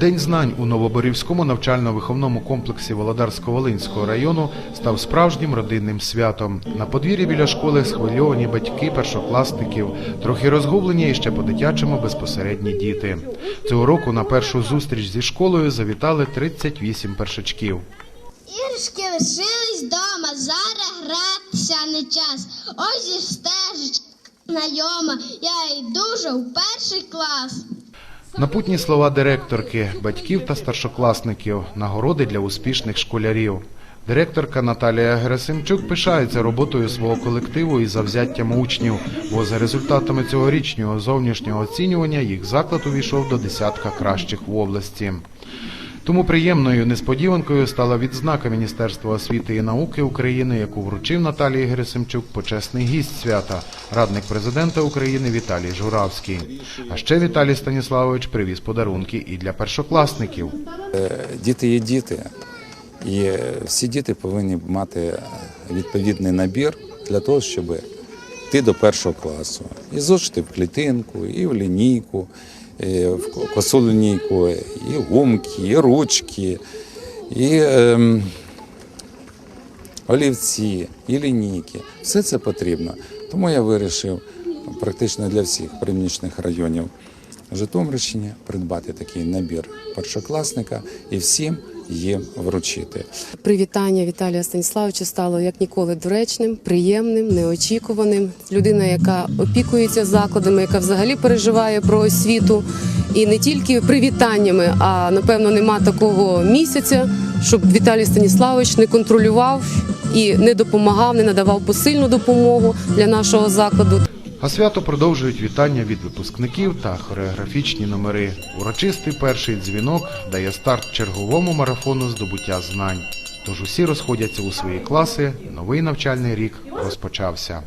День знань у Новоборівському навчально-виховному комплексі Володарсько-Волинського району став справжнім родинним святом. На подвір'ї біля школи схвильовані батьки першокласників, трохи розгублені і ще по-дитячому безпосередні діти. Цього року на першу зустріч зі школою завітали 38 першачків. Іграшки лишились дома, зараз гратися не час. Ось і стежечка знайома, я йду вже в перший клас. Напутні слова директорки, батьків та старшокласників, нагороди для успішних школярів. Директорка Наталія Герасимчук пишається роботою свого колективу і завзяттям учнів, бо за результатами цьогорічного зовнішнього оцінювання їх заклад увійшов до десятка кращих в області. Тому приємною несподіванкою стала відзнака Міністерства освіти і науки України, яку вручив Наталії Герасимчук почесний гість свята, радник президента України Віталій Журавський. А ще Віталій Станіславович привіз подарунки і для першокласників. Діти є діти, і е, всі діти повинні мати е, відповідний набір для того, щоб йти до першого класу. І зошити в клітинку, і в лінійку, в косу лінійку, і гумки, і ручки, і ем, олівці, і лінійки. Все це потрібно. Тому я вирішив практично для всіх приміщених районів Житомирщини придбати такий набір першокласника і всім їм вручити. Привітання Віталія Станіславовича стало як ніколи доречним, приємним, неочікуваним. Людина, яка опікується закладами, яка взагалі переживає про освіту. І не тільки привітаннями, а напевно нема такого місяця, щоб Віталій Станіславович не контролював і не допомагав, не надавав посильну допомогу для нашого закладу. А свято продовжують вітання від випускників та хореографічні номери. Урочистий перший дзвінок дає старт черговому марафону здобуття знань. Тож усі розходяться у свої класи. Новий навчальний рік розпочався.